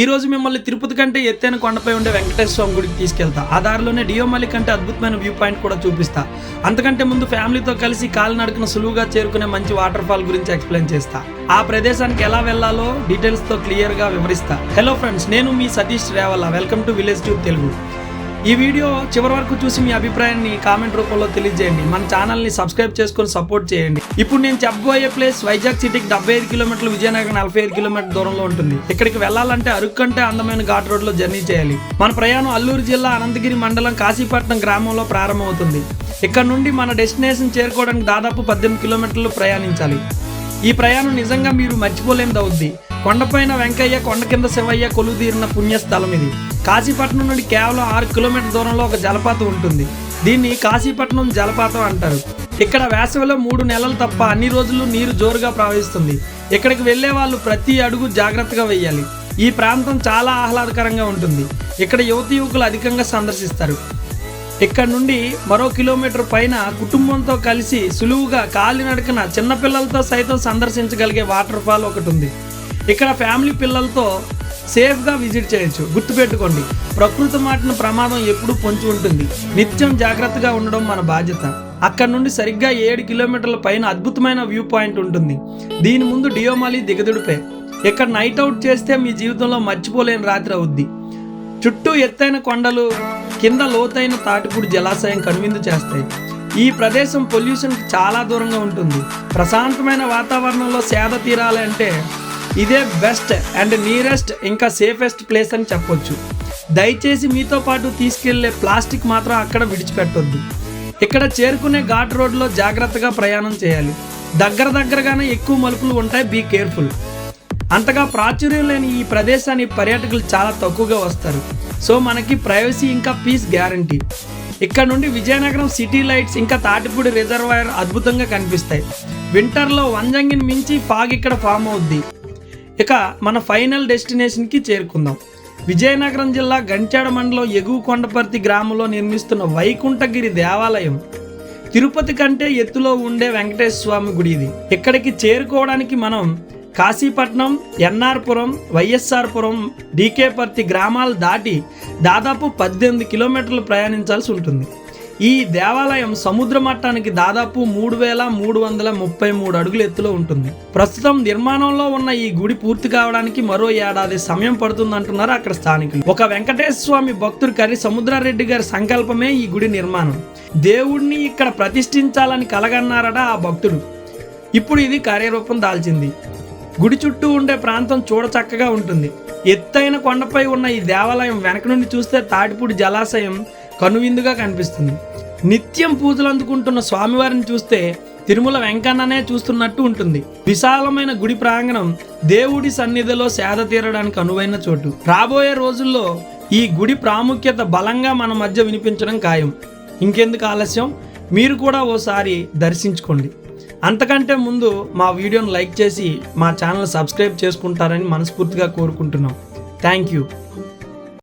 ఈరోజు మిమ్మల్ని తిరుపతి కంటే ఎత్తైన కొండపై ఉండే వెంకటేశ్వర స్వామి గుడికి తీసుకెళ్తా. ఆ దారిలోనే డియో డియోమలి కంటే అద్భుతమైన వ్యూ పాయింట్ కూడా చూపిస్తా. అంతకంటే ముందు ఫ్యామిలీతో కలిసి కాలినడకన సులువుగా చేరుకునే మంచి వాటర్ ఫాల్ గురించి ఎక్స్ప్లెయిన్ చేస్తా. ఆ ప్రదేశానికి ఎలా వెళ్ళాలో డీటెయిల్స్తో క్లియర్గా వివరిస్తా. హలో ఫ్రెండ్స్ నేను మీ Satish Revalla welcome to village tube Telugu ఈ వీడియో చివరి వరకు చూసి మీ అభిప్రాయాన్ని కామెంట్ రూపంలో తెలియజేయండి. మన ఛానల్ని సబ్స్క్రైబ్ చేసుకొని సపోర్ట్ చేయండి. ఇప్పుడు నేను చెప్పబోయే ప్లేస్ వైజాగ్ సిటీకి డెబ్బై ఐదు కిలోమీటర్లు విజయనగరం నలభై ఐదు కిలోమీటర్ దూరంలో ఉంటుంది. ఇక్కడికి వెళ్ళాలంటే అరకు కంటే అందమైన ఘాట్ రోడ్లో జర్నీ చేయాలి. మన ప్రయాణం అల్లూరు జిల్లా అనంతగిరి మండలం కాశీపట్నం గ్రామంలో ప్రారంభమవుతుంది. ఇక్కడ నుండి మన డెస్టినేషన్ చేరుకోవడానికి దాదాపు పద్దెనిమిది కిలోమీటర్లు ప్రయాణించాలి. ఈ ప్రయాణం నిజంగా మీరు మర్చిపోలేనిది అవుద్ది కొండపైన వెంకయ్య కొండ కింద శివయ్య కొలువు తీరిన పుణ్యస్థలం ఇది. కాశీపట్నం నుండి కేవలం ఆరు కిలోమీటర్ దూరంలో ఒక జలపాతం ఉంటుంది. దీన్ని కాశీపట్నం జలపాతం అంటారు. ఇక్కడ వేసవిలో మూడు నెలలు తప్ప అన్ని రోజులు నీరు జోరుగా ప్రవహిస్తుంది. ఇక్కడికి వెళ్ళే వాళ్ళు ప్రతి అడుగు జాగ్రత్తగా వేయాలి ఈ ప్రాంతం చాలా ఆహ్లాదకరంగా ఉంటుంది. ఇక్కడ యువతి యువకులు అధికంగా సందర్శిస్తారు. ఇక్కడ నుండి మరో కిలోమీటర్ పైన కుటుంబంతో కలిసి సులువుగా కాలినడకన చిన్నపిల్లలతో సైతం సందర్శించగలిగే వాటర్ ఫాల్ ఒకటి ఉంది. ఇక్కడ ఫ్యామిలీ పిల్లలతో సేఫ్గా విజిట్ చేయొచ్చు. గుర్తుపెట్టుకోండి ప్రకృతి మాటిన ప్రమాదం ఎప్పుడూ పొంచి ఉంటుంది. నిత్యం జాగ్రత్తగా ఉండడం మన బాధ్యత. అక్కడ నుండి సరిగ్గా ఏడు కిలోమీటర్ల పైన అద్భుతమైన వ్యూ పాయింట్ ఉంటుంది. దీని ముందు డియోమాలి దిగదుడిపే. ఇక్కడ నైట్ అవుట్ చేస్తే మీ జీవితంలో మర్చిపోలేని రాత్రి అవుద్ది. చుట్టూ ఎత్తైన కొండలు కింద లోతైన తాటిపూడి జలాశయం కనువిందు చేస్తాయి. ఈ ప్రదేశం పొల్యూషన్కి చాలా దూరంగా ఉంటుంది. ప్రశాంతమైన వాతావరణంలో సేద తీరాలి అంటే ఇదే బెస్ట్ అండ్ నియరెస్ట్ ఇంకా సేఫెస్ట్ ప్లేస్ అని చెప్పొచ్చు. దయచేసి మీతో పాటు తీసుకెళ్ళే ప్లాస్టిక్ మాత్రం అక్కడ విడిచిపెట్టొద్దు. ఇక్కడ చేరుకునే ఘాట్ రోడ్లో జాగ్రత్తగా ప్రయాణం చేయాలి. దగ్గర దగ్గరగానే ఎక్కువ మలుపులు ఉంటాయి బీ కేర్ఫుల్ అంతగా ప్రాచుర్యం లేని ఈ ప్రదేశాన్ని పర్యాటకులు చాలా తక్కువగా వస్తారు. సో మనకి ప్రైవసీ ఇంకా పీస్ గ్యారంటీ. ఇక్కడ నుండి విజయనగరం సిటీ లైట్స్ ఇంకా తాటిపూడి రిజర్వాయర్ అద్భుతంగా కనిపిస్తాయి. వింటర్లో వంజంగిని మించి ఫాగ్ ఇక్కడ ఫామ్ అవుద్ది. ఇక మన ఫైనల్ డెస్టినేషన్కి చేరుకుందాం. విజయనగరం జిల్లా గంచాడ మండలం ఎగువ కొండపర్తి గ్రామంలో నిర్మిస్తున్న వైకుంఠగిరి దేవాలయం తిరుపతి కంటే ఎత్తులో ఉండే వెంకటేశ్వర స్వామి గుడి ఇది. ఇక్కడికి చేరుకోవడానికి మనం కాశీపట్నం ఎన్ఆర్పురం వైఎస్ఆర్పురం డీకేపర్తి గ్రామాలు దాటి దాదాపు పద్దెనిమిది కిలోమీటర్లు ప్రయాణించాల్సి ఉంటుంది. ఈ దేవాలయం సముద్ర మట్టానికి దాదాపు మూడు వేల మూడు వందల ముప్పై మూడు అడుగుల ఎత్తులో ఉంటుంది. ప్రస్తుతం నిర్మాణంలో ఉన్న ఈ గుడి పూర్తి కావడానికి మరో ఏడాది సమయం పడుతుందంటున్నారు అక్కడ స్థానికులు. ఒక వెంకటేశ్వర స్వామి భక్తుడు కరి సముద్రారెడ్డి గారి సంకల్పమే ఈ గుడి నిర్మాణం. దేవుడిని ఇక్కడ ప్రతిష్ఠించాలని కలగన్నారట ఆ భక్తుడు. ఇప్పుడు ఇది కార్యరూపం దాల్చింది. గుడి చుట్టూ ఉండే ప్రాంతం చూడచక్కగా ఉంటుంది. ఎత్తైన కొండపై ఉన్న ఈ దేవాలయం వెనక నుండి చూస్తే తాటిపూడి జలాశయం కనువిందుగా కనిపిస్తుంది. నిత్యం పూజలు అందుకుంటున్న స్వామివారిని చూస్తే తిరుమల వెంకన్ననే చూస్తున్నట్టు ఉంటుంది. విశాలమైన గుడి ప్రాంగణం దేవుడి సన్నిధిలో సేద తీరడానికి అనువైన చోటు. రాబోయే రోజుల్లో ఈ గుడి ప్రాముఖ్యత బలంగా మన మధ్య వినిపించడం ఖాయం. ఇంకెందుకు ఆలస్యం? మీరు కూడా ఓసారి దర్శించుకోండి. అంతకంటే ముందు మా వీడియోను లైక్ చేసి మా ఛానల్ సబ్స్క్రైబ్ చేసుకుంటారని మనస్ఫూర్తిగా కోరుకుంటున్నాం. Thank you.